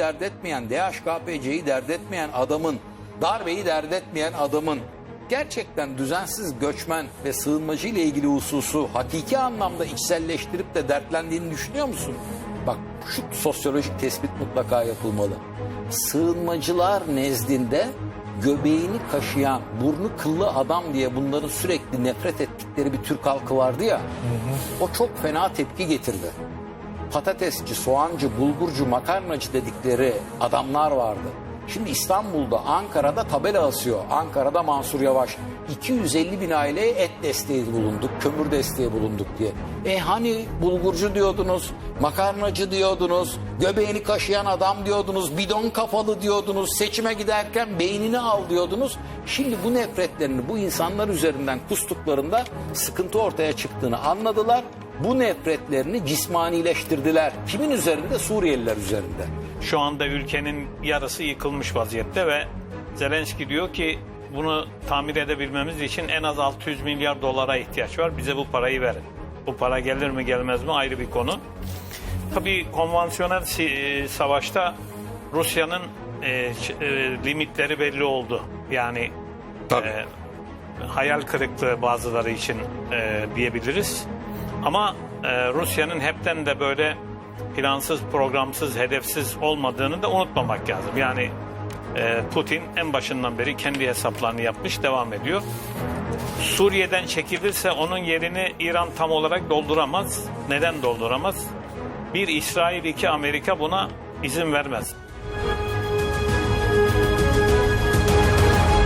dert etmeyen, DHKPC'yi dert etmeyen adamın, darbeyi dert etmeyen adamın gerçekten düzensiz göçmen ve sığınmacı ile ilgili hususu hakiki anlamda içselleştirip de dertlendiğini düşünüyor musun? Bak şu sosyolojik tespit mutlaka yapılmalı. Sığınmacılar nezdinde göbeğini kaşıyan, burnu kıllı adam diye bunların sürekli nefret ettikleri bir Türk halkı vardı ya. O çok fena tepki getirdi. Patatesçi, soğancı, bulgurcu, makarnacı dedikleri adamlar vardı. Şimdi İstanbul'da, Ankara'da tabela asıyor. Ankara'da Mansur Yavaş. 250 bin aileye et desteği bulunduk, kömür desteği bulunduk diye. E hani bulgurcu diyordunuz, makarnacı diyordunuz, göbeğini kaşıyan adam diyordunuz, bidon kafalı diyordunuz, seçime giderken beynini al diyordunuz. Şimdi bu nefretlerini bu insanlar üzerinden kustuklarında sıkıntı ortaya çıktığını anladılar. Bu nefretlerini cismanileştirdiler. Kimin üzerinde? Suriyeliler üzerinde. Şu anda ülkenin yarısı yıkılmış vaziyette ve Zelenski diyor ki bunu tamir edebilmemiz için en az 600 milyar dolara ihtiyaç var. Bize bu parayı verin. Bu para gelir mi gelmez mi ayrı bir konu. Tabii konvansiyonel si- e, savaşta Rusya'nın e, e, limitleri belli oldu. Yani Tabii. e, hayal kırıklığı bazıları için e, diyebiliriz. Ama e, Rusya'nın hepten de böyle plansız, programsız, hedefsiz olmadığını da unutmamak lazım. Yani e, Putin en başından beri kendi hesaplarını yapmış, devam ediyor. Suriye'den çekilirse onun yerini İran tam olarak dolduramaz. Neden dolduramaz? Bir İsrail, iki Amerika buna izin vermez.